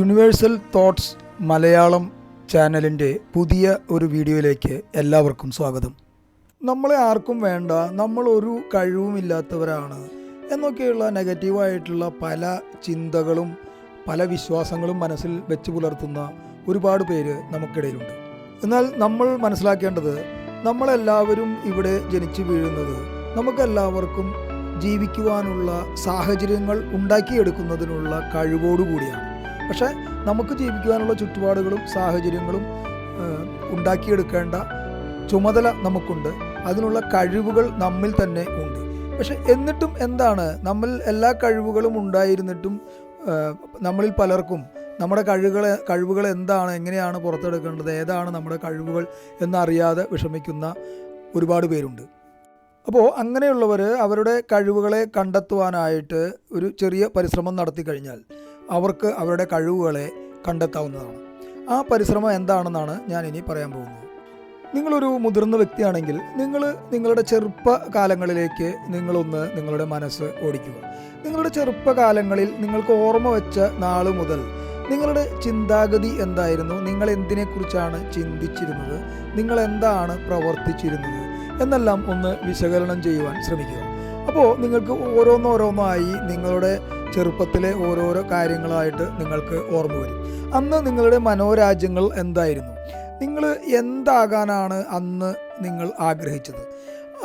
Universal thoughts Malayalam ചാനലിന്റെ പുതിയ ഒരു വീഡിയോയിലേക്ക് എല്ലാവർക്കും സ്വാഗതം. നമ്മളെ ആർക്കും വേണ്ട നമ്മൾ ഒരു കഴിവുമില്ലാത്തവരാണ് എന്നൊക്കെയുള്ള നെഗറ്റീവായിട്ടുള്ള പല ചിന്തകളും പല വിശ്വാസങ്ങളും മനസ്സിൽ വെച്ച് പുലർത്തുന്ന ഒരുപാട് പേര് നമുക്കിടയിലുണ്ട്. എന്നാൽ നമ്മൾ മനസ്സിലാക്കേണ്ടത് നമ്മളെല്ലാവരും ഇവിടെ ജനിച്ചു വീഴുന്നത് നമുക്കെല്ലാവർക്കും ജീവിക്കുവാനുള്ള സാഹചര്യങ്ങൾ ഉണ്ടാക്കിയെടുക്കുന്നതിനുള്ള കഴിവോടുകൂടിയാണ്. പക്ഷേ നമുക്ക് ജീവിക്കുവാനുള്ള ചുറ്റുപാടുകളും സാഹചര്യങ്ങളും ഉണ്ടാക്കിയെടുക്കേണ്ട ചുമതല നമുക്കുണ്ട്. അതിനുള്ള കഴിവുകൾ നമ്മിൽ തന്നെ ഉണ്ട്. പക്ഷെ എന്നിട്ടും എന്താണ്? നമ്മൾ എല്ലാ കഴിവുകളും ഉണ്ടായിരുന്നിട്ടും നമ്മളിൽ പലർക്കും നമ്മുടെ കഴിവുകൾ കഴിവുകൾ എന്താണ്? എങ്ങനെയാണ് പുറത്തെടുക്കേണ്ടത്? ഏതാണ് നമ്മുടെ കഴിവുകൾ എന്നറിയാതെ വിഷമിക്കുന്ന ഒരുപാട് പേരുണ്ട്. അപ്പോൾ അങ്ങനെയുള്ളവർ അവരുടെ കഴിവുകളെ കണ്ടെത്തുവാനായിട്ട് ഒരു ചെറിയ പരിശ്രമം നടത്തി കഴിഞ്ഞാൽ അവർക്ക് അവരുടെ കഴിവുകളെ കണ്ടെത്താവുന്നതാണ്. ആ പരിശ്രമം എന്താണെന്നാണ് ഞാൻ ഇനി പറയാൻ പോകുന്നത്. നിങ്ങളൊരു മുതിർന്ന വ്യക്തിയാണെങ്കിൽ നിങ്ങൾ നിങ്ങളുടെ ചെറുപ്പകാലങ്ങളിലേക്ക് നിങ്ങളൊന്ന് നിങ്ങളുടെ മനസ്സ് ഓടിക്കുക. നിങ്ങളുടെ ചെറുപ്പകാലങ്ങളിൽ നിങ്ങൾക്ക് ഓർമ്മ വെച്ച നാൾ മുതൽ നിങ്ങളുടെ ചിന്താഗതി എന്തായിരുന്നു? നിങ്ങൾ എന്തിനെക്കുറിച്ചാണ് ചിന്തിച്ചിരുന്നത്? നിങ്ങൾ എന്താണ് പ്രവർത്തിച്ചിരുന്നത്? എന്നെല്ലാം ഒന്ന് വിശകലനം ചെയ്യുവാൻ ശ്രമിക്കുക. അപ്പോൾ നിങ്ങൾക്ക് ഓരോന്നോരോന്നായി നിങ്ങളുടെ ചെറുപ്പത്തിലെ ഓരോരോ കാര്യങ്ങളായിട്ട് നിങ്ങൾക്ക് ഓർമ്മ വരും. അന്ന് നിങ്ങളുടെ മനോരാജ്യങ്ങൾ എന്തായിരുന്നു? നിങ്ങൾ എന്താകാനാണ് അന്ന് നിങ്ങൾ ആഗ്രഹിച്ചത്?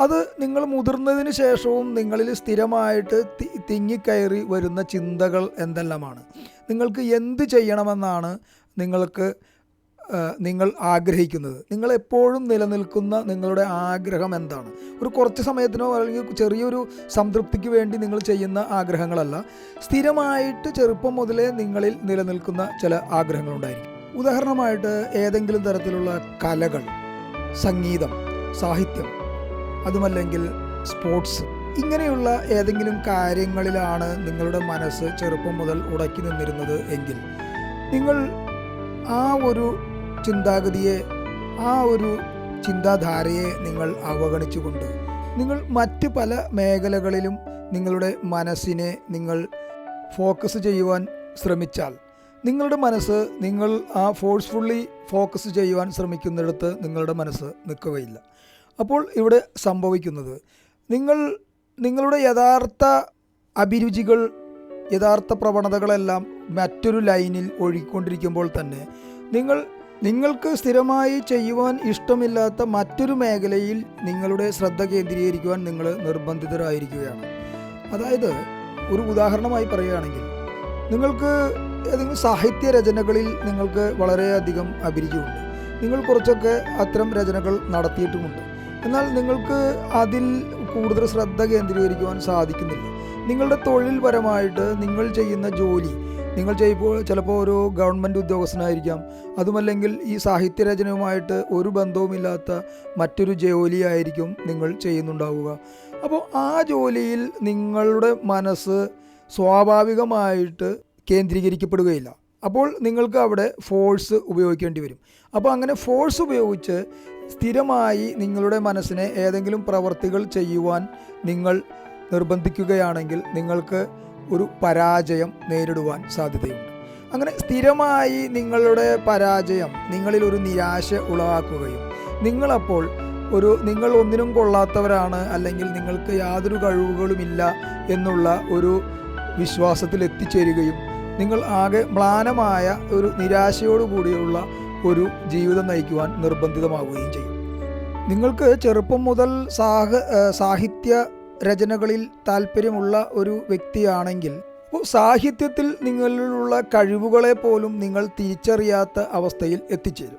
അത് നിങ്ങൾ മുതിർന്നതിന് ശേഷവും നിങ്ങളിൽ സ്ഥിരമായിട്ട് തിങ്ങിക്കയറി വരുന്ന ചിന്തകൾ എന്തെല്ലാമാണ്? നിങ്ങൾക്ക് എന്ത് ചെയ്യണമെന്നാണ് നിങ്ങൾക്ക് നിങ്ങൾ ആഗ്രഹിക്കുന്നത്. നിങ്ങൾ എപ്പോഴും നിലനിൽക്കുന്ന നിങ്ങളുടെ ആഗ്രഹം എന്താണ്? ഒരു കുറച്ച് സമയത്തിനോ അല്ലെങ്കിൽ ചെറിയൊരു സംതൃപ്തിക്ക് വേണ്ടി നിങ്ങൾ ചെയ്യുന്ന ആഗ്രഹങ്ങളല്ല. സ്ഥിരമായിട്ട് ചെറുപ്പം മുതലേ നിങ്ങളിൽ നിലനിൽക്കുന്ന ചില ആഗ്രഹങ്ങളുണ്ടായിരിക്കും. ഉദാഹരണമായിട്ട് ഏതെങ്കിലും തരത്തിലുള്ള കലകൾ സംഗീതം സാഹിത്യം അതുമല്ലെങ്കിൽ സ്പോർട്സ്. ഇങ്ങനെയുള്ള ഏതെങ്കിലും കാര്യങ്ങളിലാണ് നിങ്ങളുടെ മനസ്സ് ചെറുപ്പം മുതൽ ഉടക്കി നിന്നിരുന്നത് എങ്കിൽ നിങ്ങൾ ആ ഒരു ചിന്താഗതിയെ ആ ഒരു ചിന്താധാരയെ നിങ്ങൾ അവഗണിച്ചുകൊണ്ട് നിങ്ങൾ മറ്റ് പല മേഖലകളിലും നിങ്ങളുടെ മനസ്സിനെ നിങ്ങൾ ഫോക്കസ് ചെയ്യുവാൻ ശ്രമിച്ചാൽ നിങ്ങളുടെ മനസ്സ് നിങ്ങൾ ആ ഫോഴ്സ്ഫുള്ളി ഫോക്കസ് ചെയ്യുവാൻ ശ്രമിക്കുന്നിടത്ത് നിങ്ങളുടെ മനസ്സ് നിൽക്കുകയില്ല. അപ്പോൾ ഇവിടെ സംഭവിക്കുന്നത് നിങ്ങൾ നിങ്ങളുടെ യഥാർത്ഥ അഭിരുചികൾ യഥാർത്ഥ പ്രവണതകളെല്ലാം മറ്റൊരു ലൈനിൽ ഒഴുകിക്കൊണ്ടിരിക്കുമ്പോൾ തന്നെ നിങ്ങൾ നിങ്ങൾക്ക് സ്ഥിരമായി ചെയ്യുവാൻ ഇഷ്ടമില്ലാത്ത മറ്റൊരു മേഖലയിൽ നിങ്ങളുടെ ശ്രദ്ധ കേന്ദ്രീകരിക്കുവാൻ നിങ്ങൾ നിർബന്ധിതരായിരിക്കുകയാണ്. അതായത് ഒരു ഉദാഹരണമായി പറയുകയാണെങ്കിൽ നിങ്ങൾക്ക് ഏതെങ്കിലും സാഹിത്യ രചനകളിൽ നിങ്ങൾക്ക് വളരെയധികം അഭിരുചിയുണ്ട്. നിങ്ങൾ കുറച്ചൊക്കെ അത്തരം രചനകൾ നടത്തിയിട്ടുമുണ്ട്. എന്നാൽ നിങ്ങൾക്ക് അതിൽ കൂടുതൽ ശ്രദ്ധ കേന്ദ്രീകരിക്കുവാൻ സാധിക്കുന്നില്ല. നിങ്ങളുടെ തൊഴിൽപരമായിട്ട് നിങ്ങൾ ചെയ്യുന്ന ജോലി നിങ്ങൾ ചെയ്യുമ്പോൾ ചിലപ്പോൾ ഒരു ഗവൺമെന്റ് ഉദ്യോഗസ്ഥനായിരിക്കാം. അതുമല്ലെങ്കിൽ ഈ സാഹിത്യരചനയുമായിട്ട് ഒരു ബന്ധവുമില്ലാത്ത മറ്റൊരു ജോലിയായിരിക്കും നിങ്ങൾ ചെയ്യുന്നുണ്ടാവുക. അപ്പോൾ ആ ജോലിയിൽ നിങ്ങളുടെ മനസ്സ് സ്വാഭാവികമായിട്ട് കേന്ദ്രീകരിക്കപ്പെടുകയില്ല. അപ്പോൾ നിങ്ങൾക്ക് അവിടെ ഫോഴ്സ് ഉപയോഗിക്കേണ്ടി വരും. അപ്പോൾ അങ്ങനെ ഫോഴ്സ് ഉപയോഗിച്ച് സ്ഥിരമായി നിങ്ങളുടെ മനസ്സിനെ ഏതെങ്കിലും പ്രവർത്തികൾ ചെയ്യുവാൻ നിങ്ങൾ നിർബന്ധിക്കുകയാണെങ്കിൽ നിങ്ങൾക്ക് ഒരു പരാജയം നേരിടുവാൻ സാധ്യതയുണ്ട്. അങ്ങനെ സ്ഥിരമായി നിങ്ങളുടെ പരാജയം നിങ്ങളിൽ ഒരു നിരാശ ഉളവാക്കുകയും നിങ്ങളപ്പോൾ ഒരു നിങ്ങൾ ഒന്നിനും കൊള്ളാത്തവരാണ് അല്ലെങ്കിൽ നിങ്ങൾക്ക് യാതൊരു കഴിവുകളുമില്ല എന്നുള്ള ഒരു വിശ്വാസത്തിൽ എത്തിച്ചേരുകയും നിങ്ങൾ ആകെ മ്ലാനമായ ഒരു നിരാശയോടുകൂടിയുള്ള ഒരു ജീവിതം നയിക്കുവാൻ നിർബന്ധിതമാവുകയും ചെയ്യും. നിങ്ങൾക്ക് ചെറുപ്പം മുതൽ സാഹ സാഹിത്യ രചനകളിൽ താല്പര്യമുള്ള ഒരു വ്യക്തിയാണെങ്കിൽ സാഹിത്യത്തിൽ നിങ്ങളിലുള്ള കഴിവുകളെ പോലും നിങ്ങൾ തിരിച്ചറിയാത്ത അവസ്ഥയിൽ എത്തിച്ചേരും.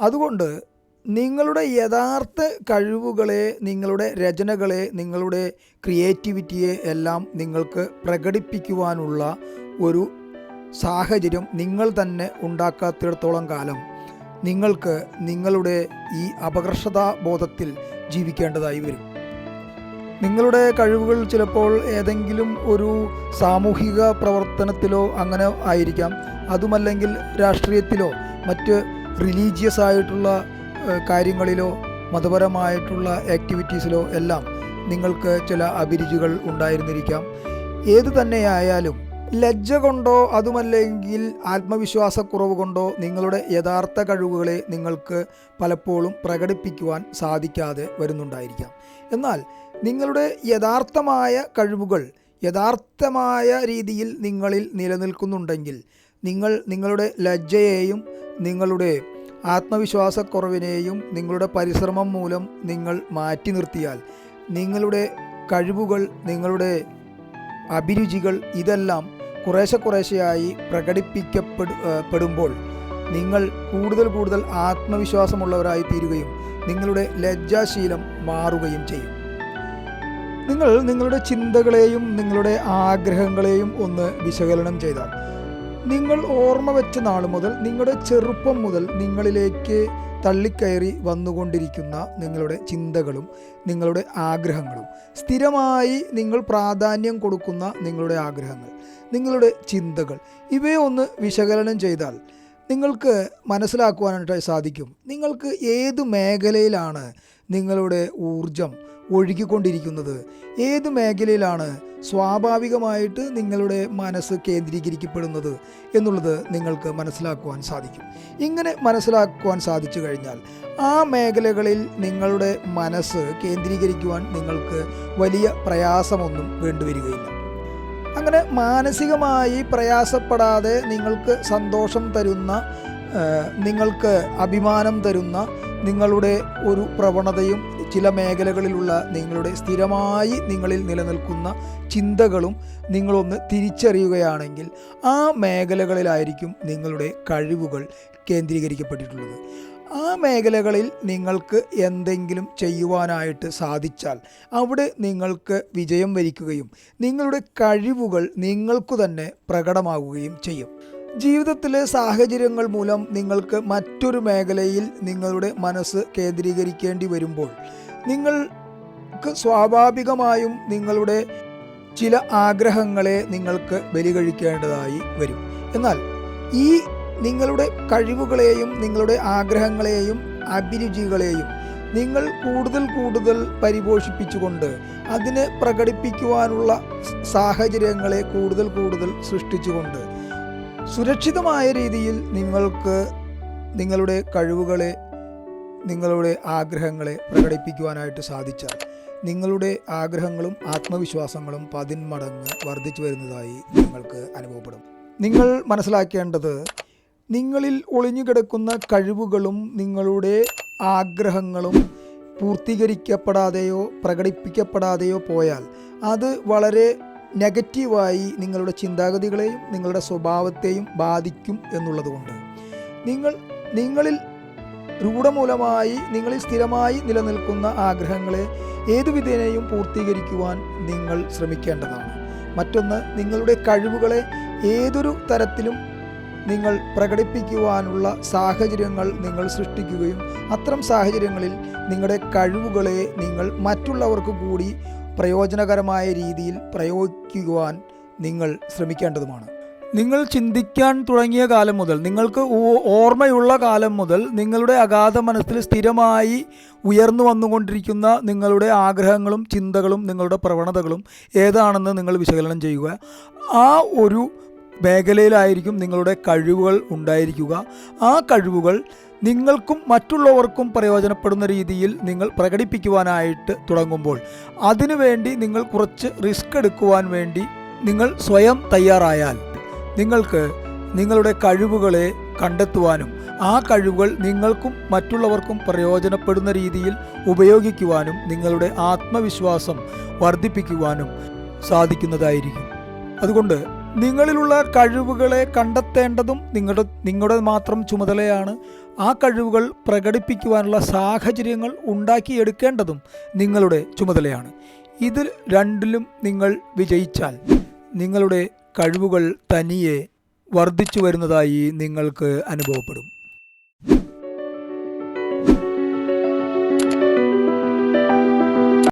അതുകൊണ്ട് നിങ്ങളുടെ യഥാർത്ഥ കഴിവുകളെ നിങ്ങളുടെ രചനകളെ നിങ്ങളുടെ ക്രിയേറ്റിവിറ്റിയെ എല്ലാം നിങ്ങൾക്ക് പ്രകടിപ്പിക്കുവാനുള്ള ഒരു സാഹചര്യം നിങ്ങൾ തന്നെ ഉണ്ടാക്കാത്തിടത്തോളം കാലം നിങ്ങൾക്ക് നിങ്ങളുടെ ഈ അപകർഷതാ ബോധത്തിൽ ജീവിക്കേണ്ടതായി വരും. നിങ്ങളുടെ കഴിവുകൾ ചിലപ്പോൾ ഏതെങ്കിലും ഒരു സാമൂഹിക പ്രവർത്തനത്തിലോ അങ്ങനെ ആയിരിക്കാം. അതുമല്ലെങ്കിൽ രാഷ്ട്രീയത്തിലോ മറ്റ് റിലീജിയസ് ആയിട്ടുള്ള കാര്യങ്ങളിലോ മതപരമായിട്ടുള്ള ആക്ടിവിറ്റീസിലോ എല്ലാം നിങ്ങൾക്ക് ചില അഭിരുചികൾ ഉണ്ടായിരുന്നിരിക്കാം. ഏത് തന്നെയായാലും ലജ്ജ കൊണ്ടോ അതുമല്ലെങ്കിൽ ആത്മവിശ്വാസക്കുറവ് കൊണ്ടോ നിങ്ങളുടെ യഥാർത്ഥ കഴിവുകളെ നിങ്ങൾക്ക് പലപ്പോഴും പ്രകടിപ്പിക്കുവാൻ സാധിക്കാതെ വരുന്നുണ്ടായിരിക്കാം. എന്നാൽ നിങ്ങളുടെ യഥാർത്ഥമായ കഴിവുകൾ യഥാർത്ഥമായ രീതിയിൽ നിങ്ങളിൽ നിലനിൽക്കുന്നുണ്ടെങ്കിൽ നിങ്ങൾ നിങ്ങളുടെ ലജ്ജയെയും നിങ്ങളുടെ ആത്മവിശ്വാസക്കുറവിനെയും നിങ്ങളുടെ പരിശ്രമം മൂലം നിങ്ങൾ മാറ്റി നിർത്തിയാൽ നിങ്ങളുടെ കഴിവുകൾ നിങ്ങളുടെ അഭിരുചികൾ ഇതെല്ലാം കുറേശ്ശെ കുറേശ്ശെയായി പ്രകടിപ്പിക്കപ്പെടു പെടുമ്പോൾ നിങ്ങൾ കൂടുതൽ കൂടുതൽ ആത്മവിശ്വാസമുള്ളവരായി തീരുകയും നിങ്ങളുടെ ലജ്ജാശീലം മാറുകയും ചെയ്യും. നിങ്ങൾ നിങ്ങളുടെ ചിന്തകളെയും നിങ്ങളുടെ ആഗ്രഹങ്ങളെയും ഒന്ന് വിശകലനം ചെയ്താൽ നിങ്ങൾ ഓർമ്മ വെച്ച നാൾ മുതൽ നിങ്ങളുടെ ചെറുപ്പം മുതൽ നിങ്ങളിലേക്ക് തള്ളിക്കയറി വന്നുകൊണ്ടിരിക്കുന്ന നിങ്ങളുടെ ചിന്തകളും നിങ്ങളുടെ ആഗ്രഹങ്ങളും. സ്ഥിരമായി നിങ്ങൾ പ്രാധാന്യം കൊടുക്കുന്ന നിങ്ങളുടെ ആഗ്രഹങ്ങൾ നിങ്ങളുടെ ചിന്തകൾ ഇവയെ ഒന്ന് വിശകലനം ചെയ്താൽ നിങ്ങൾക്ക് മനസ്സിലാക്കുവാനായിട്ട് സാധിക്കും. നിങ്ങൾക്ക് ഏത് മേഖലയിലാണ് നിങ്ങളുടെ ഊർജം ഒഴുകിക്കൊണ്ടിരിക്കുന്നത്. ഏത് മേഖലയിലാണ് സ്വാഭാവികമായിട്ട് നിങ്ങളുടെ മനസ്സ് കേന്ദ്രീകരിക്കപ്പെടുന്നത് എന്നുള്ളത് നിങ്ങൾക്ക് മനസ്സിലാക്കുവാൻ സാധിക്കും. ഇങ്ങനെ മനസ്സിലാക്കുവാൻ സാധിച്ചു കഴിഞ്ഞാൽ ആ മേഖലകളിൽ നിങ്ങളുടെ മനസ്സ് കേന്ദ്രീകരിക്കുവാൻ നിങ്ങൾക്ക് വലിയ പ്രയാസമൊന്നും വേണ്ടിവരികയില്ല. അങ്ങനെ മാനസികമായി പ്രയാസപ്പെടാതെ നിങ്ങൾക്ക് സന്തോഷം തരുന്ന നിങ്ങൾക്ക് അഭിമാനം തരുന്ന നിങ്ങളുടെ ഒരു പ്രവണതയും ചില മേഖലകളിലുള്ള നിങ്ങളുടെ സ്ഥിരമായി നിങ്ങളിൽ നിലനിൽക്കുന്ന ചിന്തകളും നിങ്ങളൊന്ന് തിരിച്ചറിയുകയാണെങ്കിൽ ആ മേഖലകളിലായിരിക്കും നിങ്ങളുടെ കഴിവുകൾ കേന്ദ്രീകരിക്കപ്പെട്ടിട്ടുള്ളത്. ആ മേഖലകളിൽ നിങ്ങൾക്ക് എന്തെങ്കിലും ചെയ്യുവാനായിട്ട് സാധിച്ചാൽ അവിടെ നിങ്ങൾക്ക് വിജയം വരിക്കുകയും നിങ്ങളുടെ കഴിവുകൾ നിങ്ങൾക്കു തന്നെ പ്രകടമാവുകയും ചെയ്യും. ജീവിതത്തിലെ സാഹചര്യങ്ങൾ മൂലം നിങ്ങൾക്ക് മറ്റൊരു മേഖലയിൽ നിങ്ങളുടെ മനസ്സ് കേന്ദ്രീകരിക്കേണ്ടി വരുമ്പോൾ നിങ്ങൾക്ക് സ്വാഭാവികമായും നിങ്ങളുടെ ചില ആഗ്രഹങ്ങളെ നിങ്ങൾക്ക് ബലി കഴിക്കേണ്ടതായി വരും. എന്നാൽ ഈ നിങ്ങളുടെ കഴിവുകളെയും നിങ്ങളുടെ ആഗ്രഹങ്ങളെയും അഭിരുചികളെയും നിങ്ങൾ കൂടുതൽ കൂടുതൽ പരിപോഷിപ്പിച്ചുകൊണ്ട് അതിനെ പ്രകടിപ്പിക്കുവാനുള്ള സാഹചര്യങ്ങളെ കൂടുതൽ കൂടുതൽ സൃഷ്ടിച്ചുകൊണ്ട് സുരക്ഷിതമായ രീതിയിൽ നിങ്ങൾക്ക് നിങ്ങളുടെ കഴിവുകളെ നിങ്ങളുടെ ആഗ്രഹങ്ങളെ പ്രകടിപ്പിക്കുവാനായിട്ട് സാധിച്ചാൽ നിങ്ങളുടെ ആഗ്രഹങ്ങളും ആത്മവിശ്വാസങ്ങളും പതിന്മടങ്ങ് വർദ്ധിച്ചു വരുന്നതായി നിങ്ങൾക്ക് അനുഭവപ്പെടും. നിങ്ങൾ മനസ്സിലാക്കേണ്ടത് നിങ്ങളിൽ ഒളിഞ്ഞുകിടക്കുന്ന കഴിവുകളും നിങ്ങളുടെ ആഗ്രഹങ്ങളും പൂർത്തീകരിക്കപ്പെടാതെയോ പ്രകടിപ്പിക്കപ്പെടാതെയോ പോയാൽ അത് വളരെ നെഗറ്റീവായി നിങ്ങളുടെ ചിന്താഗതികളെയും നിങ്ങളുടെ സ്വഭാവത്തെയും ബാധിക്കും എന്നുള്ളതുകൊണ്ട്. നിങ്ങൾ നിങ്ങളിൽ രൂഢമൂലമായി നിങ്ങളിൽ സ്ഥിരമായി നിലനിൽക്കുന്ന ആഗ്രഹങ്ങളെ ഏതുവിധേനയും പൂർത്തീകരിക്കുവാൻ നിങ്ങൾ ശ്രമിക്കേണ്ടതാണ്. മറ്റൊന്ന് നിങ്ങളുടെ കഴിവുകളെ ഏതൊരു തരത്തിലും നിങ്ങൾ പ്രകടിപ്പിക്കുവാനുള്ള സാഹചര്യങ്ങൾ നിങ്ങൾ സൃഷ്ടിക്കുകയും അത്തരം സാഹചര്യങ്ങളിൽ നിങ്ങളുടെ കഴിവുകളെ നിങ്ങൾ മറ്റുള്ളവർക്ക് കൂടി പ്രയോജനകരമായ രീതിയിൽ പ്രയോഗിക്കുവാൻ നിങ്ങൾ ശ്രമിക്കേണ്ടതുമാണ്. നിങ്ങൾ ചിന്തിക്കാൻ തുടങ്ങിയ കാലം മുതൽ നിങ്ങൾക്ക് ഓർമ്മയുള്ള കാലം മുതൽ നിങ്ങളുടെ അഗാധ മനസ്സിൽ സ്ഥിരമായി ഉയർന്നു വന്നുകൊണ്ടിരിക്കുന്ന നിങ്ങളുടെ ആഗ്രഹങ്ങളും ചിന്തകളും നിങ്ങളുടെ പ്രവണതകളും ഏതാണെന്ന് നിങ്ങൾ വിശകലനം ചെയ്യുക. ആ ഒരു മേഖലയിലായിരിക്കും നിങ്ങളുടെ കഴിവുകൾ ഉണ്ടായിരിക്കുക. ആ കഴിവുകൾ നിങ്ങൾക്കും മറ്റുള്ളവർക്കും പ്രയോജനപ്പെടുന്ന രീതിയിൽ നിങ്ങൾ പ്രകടിപ്പിക്കുവാനായിട്ട് തുടങ്ങുമ്പോൾ അതിനുവേണ്ടി നിങ്ങൾ കുറച്ച് റിസ്ക് എടുക്കുവാൻ വേണ്ടി നിങ്ങൾ സ്വയം തയ്യാറായാൽ നിങ്ങൾക്ക് നിങ്ങളുടെ കഴിവുകളെ കണ്ടെത്തുവാനും ആ കഴിവുകൾ നിങ്ങൾക്കും മറ്റുള്ളവർക്കും പ്രയോജനപ്പെടുന്ന രീതിയിൽ ഉപയോഗിക്കുവാനും നിങ്ങളുടെ ആത്മവിശ്വാസം വർദ്ധിപ്പിക്കുവാനും സാധിക്കുന്നതായിരിക്കും. അതുകൊണ്ട് നിങ്ങളിലുള്ള കഴിവുകളെ കണ്ടെത്തേണ്ടതും നിങ്ങളുടെ നിങ്ങളുടെ മാത്രം ചുമതലയാണ് ആ കഴിവുകൾ പ്രകടിപ്പിക്കുവാനുള്ള സാഹചര്യങ്ങൾ ഉണ്ടാക്കിയെടുക്കേണ്ടതും നിങ്ങളുടെ ചുമതലയാണ്. ഇതിൽ രണ്ടിലും നിങ്ങൾ വിജയിച്ചാൽ നിങ്ങളുടെ കഴിവുകൾ തനിയെ വർദ്ധിച്ചു വരുന്നതായി നിങ്ങൾക്ക് അനുഭവപ്പെടും.